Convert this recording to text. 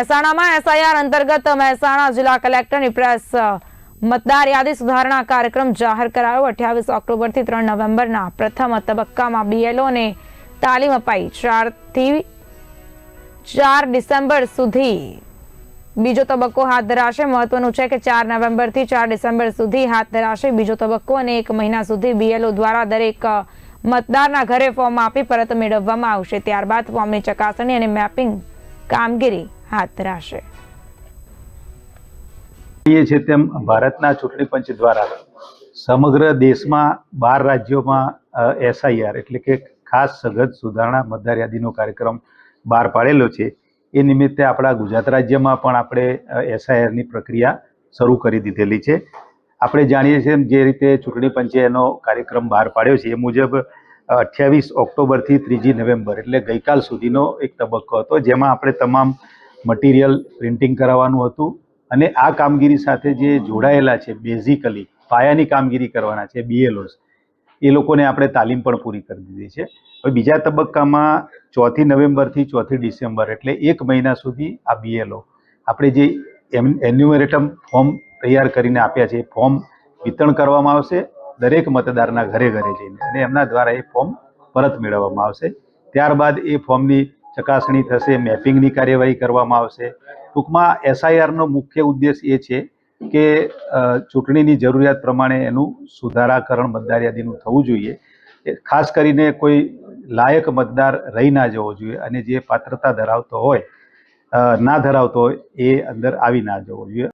મહેસાણામાં એસઆઈઆર અંતર્ગત મહેસાણા જિલ્લા કલેક્ટરની પ્રેસ મતદાર યાદી સુધારણા કાર્યક્રમ જાહેર કરાયો. અઠ્યાવીસ ઓક્ટોબરથી ત્રણ નવેમ્બરના પ્રથમ તબક્કામાં બીએલઓને તાલીમ અપાઈ. ચારથી ચાર ડિસેમ્બર સુધી બીજો તબક્કો હાથ ધરાશે. મહત્વનું છે કે ચાર નવેમ્બરથી ચાર ડિસેમ્બર સુધી હાથ ધરાશે બીજો તબક્કો અને એક મહિના સુધી બીએલઓ દ્વારા દરેક મતદારના ઘરે ફોર્મ આપી પરત મેળવવામાં આવશે. ત્યારબાદ ફોર્મની ચકાસણી અને મેપિંગ કામગીરી હાથ ધરાશે. છે તેમ ભારતના ચૂંટણી પંચ દ્વારા સમગ્ર દેશમાં બાર રાજ્યોમાં એસઆઈઆર એટલે કે ખાસ સઘન સુધારણા મતદાર યાદીનો કાર્યક્રમ બહાર પાડેલો છે. એ નિમિત્તે આપણા ગુજરાત રાજ્યમાં પણ આપણે એસઆઈઆરની પ્રક્રિયા શરૂ કરી દીધેલી છે. આપણે જાણીએ છીએ જે રીતે ચૂંટણી પંચે એનો કાર્યક્રમ બહાર પાડ્યો છે. એ મુજબ અઠ્યાવીસ ઓક્ટોબરથી ત્રીજી નવેમ્બર એટલે ગઈકાલ સુધીનો એક તબક્કો હતો, જેમાં આપણે તમામ મટીરિયલ પ્રિન્ટિંગ કરાવવાનું હતું. અને આ કામગીરી સાથે જે જોડાયેલા છે બેઝિકલી પાયાની કામગીરી કરવાના છે બીએલઓસ એ લોકોને આપણે તાલીમ પણ પૂરી કરી દીધી છે. હવે બીજા તબક્કામાં ચોથી નવેમ્બરથી ચોથી ડિસેમ્બર એટલે એક મહિના સુધી આ બીએલઓ આપણે જે એમ એન્યુમેરેટમ ફોર્મ તૈયાર કરીને આપ્યા છે, એ ફોર્મ વિતરણ કરવામાં આવશે દરેક મતદારના ઘરે ઘરે જઈને. અને એમના દ્વારા એ ફોર્મ પરત મેળવવામાં આવશે. ત્યારબાદ એ ફોર્મની ચકાસણી થશે, મેપિંગની કાર્યવાહી કરવામાં આવશે. ટૂંકમાં એસઆઈઆરનો મુખ્ય ઉદ્દેશ એ છે કે ચૂંટણીની જરૂરિયાત પ્રમાણે એનું સુધારાકરણ મતદાર યાદીનું થવું જોઈએ. ખાસ કરીને કોઈ લાયક મતદાર રહી ના જવો જોઈએ અને જે પાત્રતા ધરાવતો હોય ના ધરાવતો હોય, એ અંદર આવી ના જવો જોઈએ.